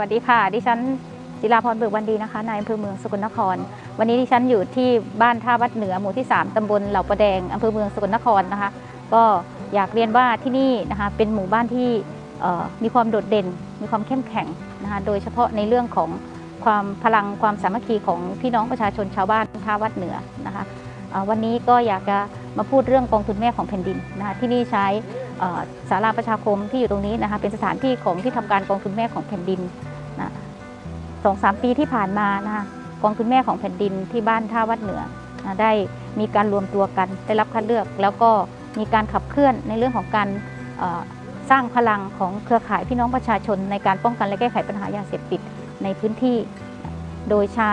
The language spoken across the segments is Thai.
วัสดีค่ะ ดิฉันจิราพรเบิกวันดีนะคะนายอำเภอเมืองสกลนคร วันนี้ดิฉันอยู่ที่บ้านท่าวัดเหนือหมู่ที่ 3ตำบลเหล่าประแดงอำเภอเมืองสกลนครนะคะ ก็อยากเรียนว่าที่นี่นะคะเป็นหมู่บ้านที่มีความโดดเด่น มีความเข้มแข็งนะคะโดยเฉพาะในเรื่องของความพลังความสามัคคีของพี่น้องประชาชนชาวบ้านท่าวัดเหนือนะคะวันนี้ก็อยากจะมาพูดเรื่องกองทุนแม่ของแผ่นดินนะคะที่นี่ใช้เอ่อศาลาประชาคมที่อยู่ตรงนี้นะคะเป็นสถานที่ของที่ทำการกองทุนแม่ของแผ่นดิน นะสองสามปีที่ผ่านมานะคะกองทุนแม่ของแผ่นดินที่บ้านท่าวัดเหนือนะได้มีการรวมตัวกันได้รับคัดเลือก แล้วก็มีการขับเคลื่อนในเรื่องของการสร้างพลังของเครือข่ายพี่น้องประชาชน ในการป้องกันและแก้ไขปัญหายาเสพติดในพื้นที่ โดยใช้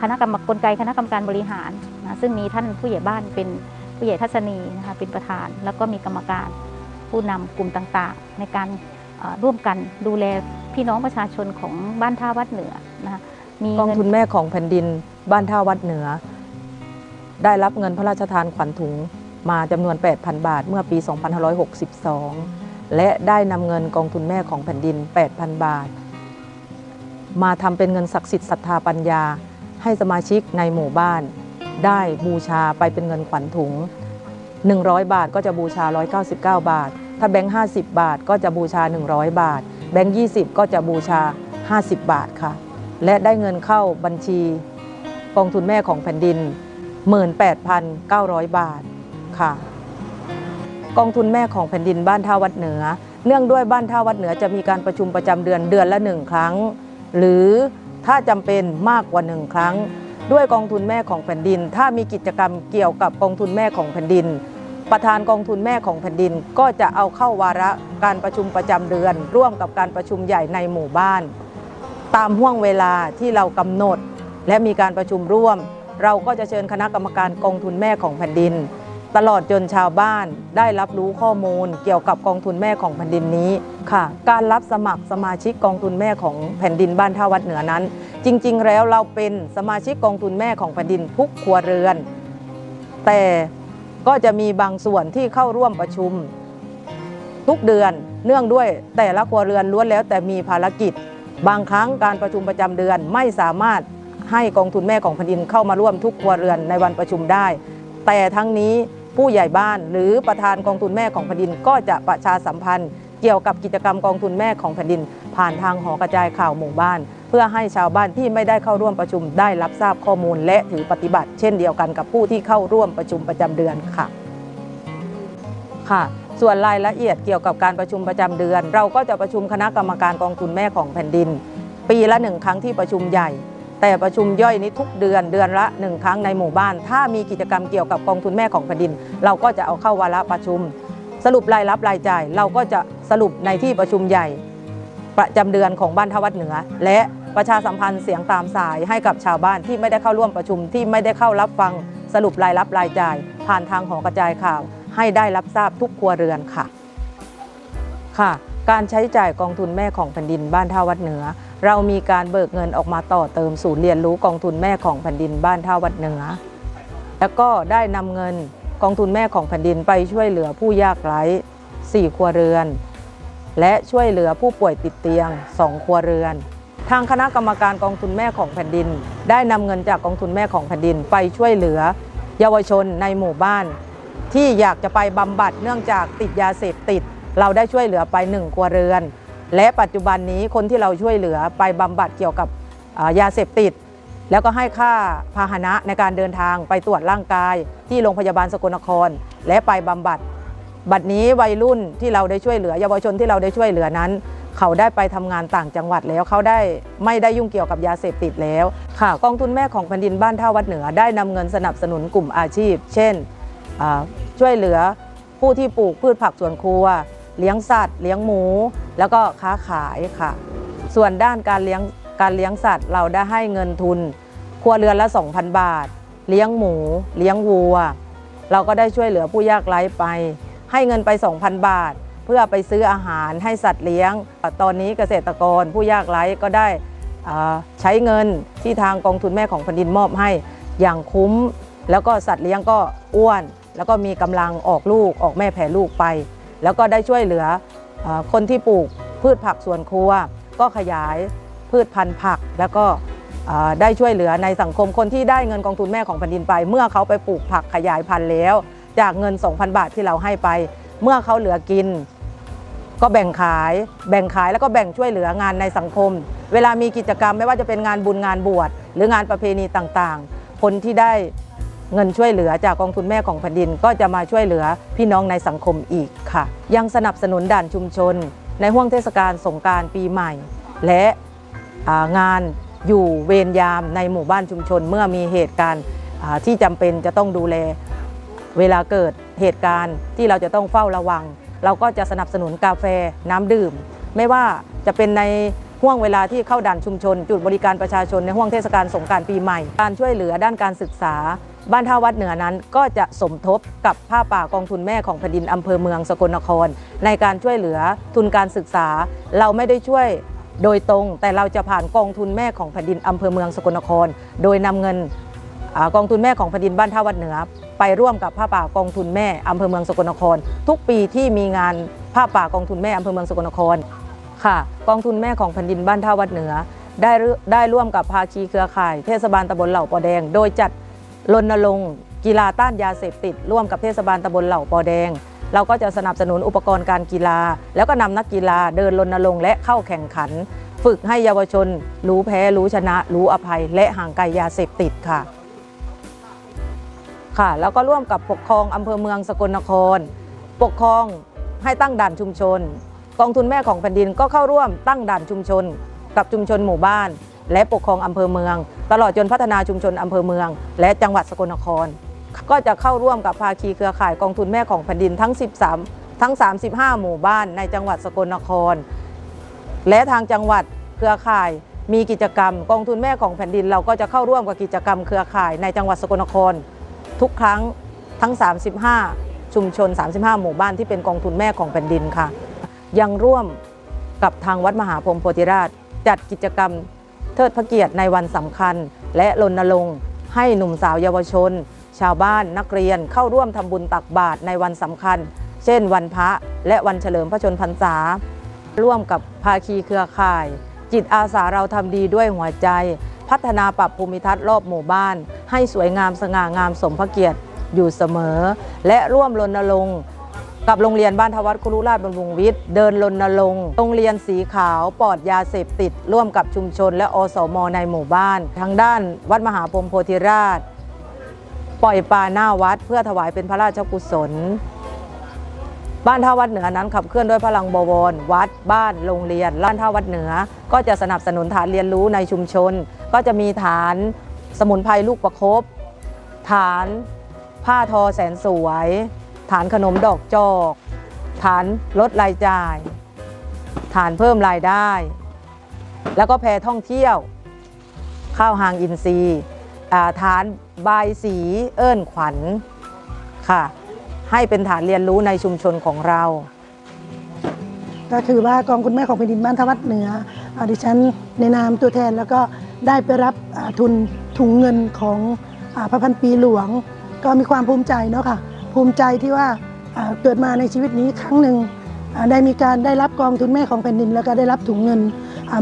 คณะกรรมการกลไกคณะกรรมการบริหารนะซึ่งมีท่านผู้ใหญ่บ้านเป็นผู้ใหญ่ทัศนีนะคะเป็นประธาน แล้วก็มีกรรมการผู้นำกลุ่มต่างๆ ในการ ร่วมกันดูแลพี่น้องประชาชนของบ้านท่าวัดเหนือนะคะมีกองเงิทุนแม่ของแผ่นดินบ้านท่าวัดเหนือ ได้รับเงินพระราชทานขวัญถุงมาจำนวน 8,000 บาท เมื่อปี 2562 และได้นำเงินกองทุนแม่ของแผ่นดิน 8,000 บาท มาทำเป็นเงินศักดิ์สิทธิ์ศรัทธาปัญญา ให้สมาชิกในหมู่บ้าน ได้บูชาไปเป็นเงินขวัญถุง 100 บาทก็จะบูชา 199 บาท ถ้าแบงค์50 บาทก็จะบูชา 100 บาท แบงค์20 ก็จะบูชา 50 บาทค่ะ และได้เงินเข้าบัญชีกองทุนแม่ของแผ่นดิน 18,900 บาทค่ะ กองทุนแม่ของแผ่นดินบ้านท่าวัดเหนือ เนื่องด้วยบ้านท่าวัดเหนือจะมีการประชุมประจำเดือนเดือนละหนึ่งครั้ง หรือถ้าจำเป็นมากกว่าหนึ่งครั้ง ด้วยกองทุนแม่ของแผ่นดิน ถ้ามีกิจกรรมเกี่ยวกับกองทุนแม่ของแผ่นดิน ประธานกองทุนแม่ของแผ่นดิน ก็จะเอาเข้าวาระการประชุมประจำเดือน ร่วมกับการประชุมใหญ่ในหมู่บ้าน ตามห่วงเวลาที่เรากำหนด และมีการประชุมร่วม เราก็จะเชิญคณะกรรมการกองทุนแม่ของแผ่นดิน ตลอดจนชาวบ้านได้รับรู้ข้อมูล เกี่ยวกับกองทุนแม่ของแผ่นดินนี้ค่ะ การรับสมัครสมาชิกกองทุนแม่ของแผ่นดินบ้านท่าวัดเหนือนั้น จริง ๆ แล้วเราเป็นสมาชิกกองทุนแม่ของแผ่นดินทุกครัวเรือน แต่ ก็จะมีบางส่วนที่เข้าร่วมประชุม ทุกเดือนเนื่องด้วยแต่ละครัวเรือนล้วนแล้วแต่มีภารกิจ บางครั้งการประชุมประจำเดือนไม่สามารถให้กองทุนแม่ของแผ่นดินเข้ามาร่วมทุกครัวเรือนในวันประชุมได้ แต่ทั้งนี้ผู้ใหญ่บ้านหรือประธานกองทุนแม่ของแผ่นดินก็จะประชาสัมพันธ์ เกี่ยวกับกิจกรรมกองทุนแม่ของแผ่นดิน ผ่านทางหอกระจายข่าวหมู่บ้าน เพื่อให้ชาวบ้านที่ไม่ได้เข้าร่วมประชุมได้รับทราบข้อมูล และถือปฏิบัติ เช่นเดียวกันกับผู้ที่เข้าร่วมประชุมประจำเดือนค่ะค่ะส่วนรายละเอียดเกี่ยวกับการประชุมประจำเดือน เราก็จะประชุมคณะกรรมการกองทุนแม่ของแผ่นดิน ปีละหนึ่งครั้งที่ประชุมใหญ่ แต่ประชุมย่อยนี้ทุกเดือนเดือนละหนึ่งครั้งในหมู่บ้าน ถ้ามีกิจกรรมเกี่ยวกับกองทุนแม่ของแผ่นดิน เราก็จะเอาเข้าวาระประชุม สรุปรายรับรายจ่าย เราก็จะสรุปในที่ประชุมใหญ่ ประจำเดือนของบ้านทวัดเหนือ และประชาสัมพันธ์เสียงตามสายให้กับชาวบ้านที่ไม่ได้เข้าร่วมประชุมที่ไม่ได้เข้ารับฟังสรุปรายรับรายจ่าย ผ่านทางหอกระจายข่าว ให้ได้รับทราบทุกครัวเรือนค่ะ ค่ะ การใช้จ่ายกองทุนแม่ของแผ่นดินบ้านท่าวัดเหนือ เรามีการเบิกเงินออกมาต่อเติมศูนย์เรียนรู้กองทุนแม่ของแผ่นดินบ้านท่าวัดเหนือ แล้วก็ได้นำเงิน กองทุนแม่ของแผ่นดินไปช่วยเหลือผู้ยากไร้สี่ครัวเรือน และช่วยเหลือผู้ป่วยติดเตียงสองครัวเรือน ทางคณะกรรมการกองทุนแม่ของแผ่นดิน ได้นำเงินจากกองทุนแม่ของแผ่นดินไปช่วยเหลือ เยาวชนในหมู่บ้าน ที่อยากจะไปบำบัดเนื่องจากติดยาเสพติด เราได้ช่วยเหลือไปหนึ่งครัวเรือน และปัจจุบันนี้คนที่เราช่วยเหลือไปบำบัดเกี่ยวกับยาเสพติด แล้วก็ให้ค่าพาหนะในการเดินทางไปตรวจร่างกาย ที่โรงพยาบาลสกลนคร และไปบำบัด บัดนี้วัยรุ่นที่เราได้ช่วยเหลือเยาวชนที่เราได้ช่วยเหลือนั้น เขาได้ไปทำงานต่างจังหวัดแล้วเขาได้ไม่ได้ยุ่งเกี่ยวกับยาเสพติดแล้ว ค่ะกองทุนแม่ของแผ่นดินบ้านท่าวัดเหนือ ได้นำเงินสนับสนุนกลุ่มอาชีพ เช่น ช่วยเหลือผู้ที่ปลูกพืชผักสวนครัว เลี้ยงสัตว์ เลี้ยงหมู แล้วก็ค้าขายค่ะ ส่วนด้านการเลี้ยง การเลี้ยงสัตว์เราได้ให้เงินทุน ครัวเรือนละ 2,000 บาท เลี้ยงหมู เลี้ยงวัว เราก็ได้ช่วยเหลือผู้ยากไร้ไป ให้เงินไป 2,000 บาท เพื่อไปซื้ออาหารให้สัตว์เลี้ยง ตอนนี้เกษตรกรผู้ยากไร้ก็ได้ใช้เงินที่ทางกองทุนแม่ของแผ่นดินมอบให้อย่างคุ้ม แล้วก็สัตว์เลี้ยงก็อ้วน แล้วก็มีกำลังออกลูกออกแม่แผ่ลูกไป แล้วก็ได้ช่วยเหลืออคนที่ปลูกพืชผักสวนครัวก็ขยาย พืชพันธุ์ผัก แล้วก็ได้ช่วยเหลือในสังคมคนที่ได้เงินกองทุนแม่ของแผ่นดินไป เมื่อเขาไปปลูกผักขยายพันธุ์แล้ว จากเงิน 2,000 บาทที่เราให้ไป เมื่อเขาเหลือกิน ก็แบ่งขาย แบ่งขายแล้วก็แบ่งช่วยเหลืองานในสังคม เวลามีกิจกรรมไม่ว่าจะเป็นงานบุญงานบวชหรืองานประเพณีต่างๆ คนที่ได้เงินช่วยเหลือจากกองทุนแม่ของแผ่นดิน ก็จะมาช่วยเหลือพี่น้องในสังคมอีกค่ะ ยังสนับสนุนด่านชุมชน ในห่วงเทศกาลสงกรารปีใหม่ และ งานอยู่เวรยามในหมู่บ้านชุมชน เมื่อมีเหตุการณ์ที่จำเป็นจะต้องดูแล เวลาเกิดเหตุการณ์ที่เราจะต้องเฝ้าระวัง เราก็จะสนับสนุนกาแฟน้ำดื่ม ไม่ว่าจะเป็นในห่วงเวลาที่เข้าด่านชุมชน จุดบริการประชาชนในห่วงเทศกาลสงกรารปีใหม่ การช่วยเหลือด้านการศึกษา บ้านท่าวัดเหนือนั้น ก็จะสมทบกับผ้าป่ากองทุนแม่ของแผ่นดินอำเภอเมืองสกลนคร ในการช่วยเหลือทุนการศึกษา เราไม่ได้ช่วย โดยตรงแต่เราจะผ่านกองทุนแม่ของแผ่นดินอำเภอเมืองสกลนคร โดยนำเงินอกองทุนแม่ของแผ่นดินบ้านท่าวัดเหนือ ไปร่วมกับผ้าป่ากองทุนแม่อำเภอเมืองสกลนคร ทุกปีที่มีงานผ้าป่ากองทุนแม่อำเภอเมืองสกลนครค่ะ กองทุนแม่ของแผ่นดินบ้านท่าวัดเหนือ ได้ได้ร่วมกับภาคีเครือข่าย เทศบาลตำบลเหล่าปอแดง โดยจัดรณรงค์กีฬาต้านยาเสพติด ร่วมกับเทศบาลตำบลเหล่าปอแดง เราก็จะสนับสนุนอุปกรณ์การกีฬา แล้วก็นำนักกีฬาเดินรณรงค์และเข้าแข่งขัน ฝึกให้เยาวชน รู้แพ้รู้ชนะ รู้อภัย และห่างไกลยาเสพติดค่ะค่ะแล้วก็ร่วมกับปกครองอำเภอเมืองสกลนคร ปกครองให้ตั้งด่านชุมชน กองทุนแม่ของแผ่นดินก็เข้าร่วมตั้งด่านชุมชน กับชุมชนหมู่บ้าน และปกครองอำเภอเมือง ตลอดจนพัฒนาชุมชนอำเภอเมือง และจังหวัดสกลนคร ก็จะเข้าร่วมกับภาคีเครือข่ายกองทุนแม่ของแผ่นดินทั้ง 13 ทั้ง 35 หมู่บ้านในจังหวัดสกลนคร และทางจังหวัดเครือข่ายมีกิจกรรม กองทุนแม่ของแผ่นดิน เราก็จะเข้าร่วมกับกิจกรรมเครือข่ายในจังหวัดสกลนคร ทุกครั้งทั้ง 35 ชุมชน 35 หมู่บ้านที่เป็นกองทุนแม่ของแผ่นดินค่ะ ยังร่วมกับทางวัดมหาพรหมโพธิราช จัดกิจกรรมเทิดพระเกียรติในวันสำคัญ และรณรงค์ให้หนุ่มสาวเยาวชน ชาวบ้านนักเรียนเข้าร่วมทำบุญตักบาตรในวันสำคัญ เช่น วันพระและวันเฉลิมพระชนพรรษา ร่วมกับภาคีเครือข่าย จิตอาสาเราทำดีด้วยหัวใจ พัฒนาปรับภูมิทัศน์รอบหมู่บ้าน ให้สวยงามสง่างามสมพระเกียรติอยู่เสมอ และร่วมรณรงค์กับโรงเรียนบ้านทวัดครุราชบำรุงวิทย์เดินรณรงค์โรงเรียนสีขาวปลอดยาเสพติด ร่วมกับชุมชนและอสมในหมู่บ้าน ทางด้านวัดมหาพรมโพธิราช ปล่อยปลาหน้าวัด เพื่อถวายเป็นพระราชกุศล บ้านท่าวัดเหนือนั้นขับเคลื่อนด้วยพลังบวร วัดบ้านโรงเรียนล้านท่าวัดเหนือ ก็จะสนับสนุนฐานเรียนรู้ในชุมชน ก็จะมีฐานสมุนไพรลูกประคบฐานผ้าทอแสนสวย ฐานขนมดอกจอก ฐานลดรายจ่าย ฐานเพิ่มรายได้ แล้วก็แพรท่องเที่ยว ข้าวหางอินทรีย์ ฐานบายสีเอิ้นขวัญค่ะ ให้เป็นฐานเรียนรู้ในชุมชนของเรา ก็คือว่ากองคุณแม่ของแผ่นดินบ้านทวัดเหนืออดิฉันในนามตัวแทนแล้วก็ได้ไปรับทุนถุงเงินของอพระพันปีหลวง ก็มีความภูมิใจเนาะค่ะ ภูมิใจที่ว่าเกิดมาในชีวิตนี้ครั้งหนึ่งได้มีการได้รับกองทุนแม่ของแผ่นดิน แล้วก็ได้รับถุงเงิน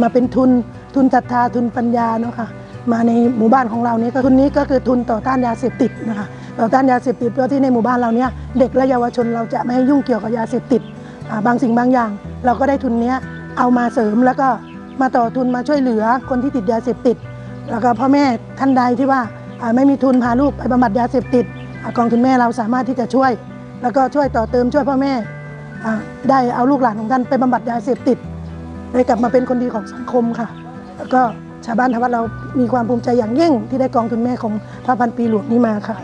มาเป็นทุนทุนศรัทธาทุนปัญญาเนาะค่ะ มาในหมู่บ้านของเรานี้ก็ทุนนี้ก็คือทุนต่อต้านยาเสพติดนะคะต่อต้านยาเสพติดเพื่อที่ในหมู่บ้านเราเนี้ยเด็กและเยาวชนเราจะไม่ให้ยุ่งเกี่ยวกับยาเสพติดบางสิ่งบางอย่าง เราก็ได้ทุนนี้เอามาเสริมแล้วก็มาต่อทุนมาช่วยเหลือคนที่ติดยาเสพติด แล้วก็พ่อแม่ท่านใดที่ว่าไม่มีทุนพาลูกไปบำบัดยาเสพติดกองทุนแม่เราสามารถที่จะช่วย แล้วก็ช่วยต่อเติมช่วยพ่อแม่ได้เอาลูกหลานของท่านไปบำบัดยาเสพติดได้กลับมาเป็นคนดีของสังคมค่ะ แล้วก็ ชาวบ้านทวัดเรามีความภูมิใจอย่างยิ่งที่ได้กองทุนแม่ของพระพันปีหลวงนี้มาค่ะ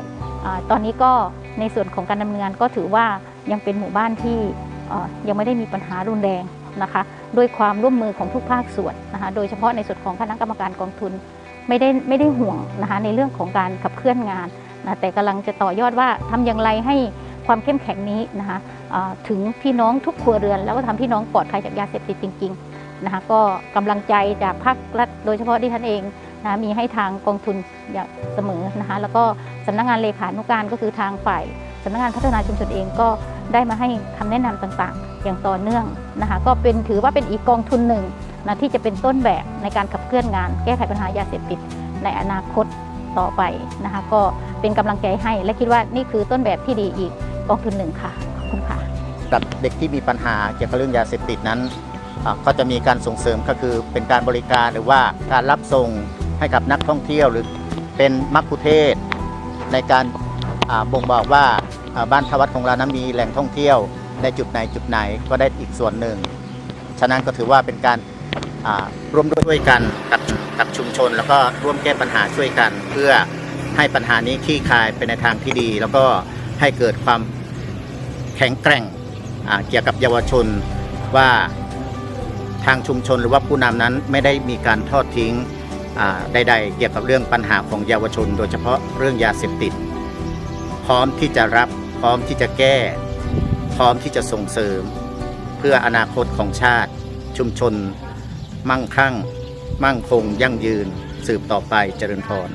อาตอนนี้ก็ในส่วนของการดำเนินงานก็ถือว่ายังเป็นหมู่บ้านที่ยังไม่ได้มีปัญหารุนแรงนะคะด้วยความร่วมมือของทุกภาคส่วนนะคะโดยเฉพาะในส่วนของคณะกรรมการกองทุนไม่ได้ไม่ได้ห่วงนะคะในเรื่องของการขับเคลื่อนงานนะแต่กำลังจะต่อยอดว่าทำอย่างไรให้ความเข้มแข็งนี้นะคะถึงพี่น้องทุกครัวเรือน แล้วก็ทำพี่น้องปลอดภัยจากยาเสพติดจริง ๆ นะคะก็กำลังใจจากภาครัฐโดยเฉพาะดิฉันเองนะมีให้ทางกองทุนอย่างเสมอนะคะแล้วก็สำนักงานเลขานุการก็คือทางฝ่ายสำนักงานพัฒนาชุมชนเองก็ได้มาให้คำแนะนำต่างๆ อย่างต่อเนื่องนะคะก็เป็นถือว่าเป็นอีกกองทุนหนึ่งนะที่จะเป็นต้นแบบในการขับเคลื่อนงาน แก้ไขปัญหายาเสพติดในอนาคตต่อไปนะคะก็เป็นกำลังใจให้ และคิดว่านี่คือต้นแบบที่ดีอีกกองทุนหนึ่งค่ะขอบคุณค่ะกับเด็กที่มีปัญหาเกี่ยวกับเรื่องยาเสพติดนั้น ก็จะมีการส่งเสริมก็คือเป็นการบริการหรือว่าการรับส่งให้กับนักท่องเที่ยวหรือเป็นมัคคุเทศ ในการบ่งบอกว่าบ้านทวัดของเรานั้นมีแหล่งท่องเที่ยวในจุดไหนจุดไหนก็ได้อีกส่วนหนึ่ง ฉะนั้นก็ถือว่าเป็นการร่วมด้วยกันกับกับชุมชน แล้วก็ร่วมแก้ปัญหาช่วยกัน เพื่อให้ปัญหานี้คลี่คลายไปในทางที่ดี แล้วก็ให้เกิดความแข็งแกร่งเกี่ยวกับเยาวชนว่า ทางชุมชนหรือว่าผู้นำนั้นไม่ได้มีการทอดทิ้งใดๆเกี่ยวกับเรื่องปัญหาของเยาวชน โดยเฉพาะเรื่องยาเสพติด พร้อมที่จะรับพร้อมที่จะแก้ พร้อมที่จะส่งเสริม เพื่ออนาคตของชาติ ชุมชน มั่งคั่ง มั่งคง ยั่งยืน สืบต่อไปเจริญพร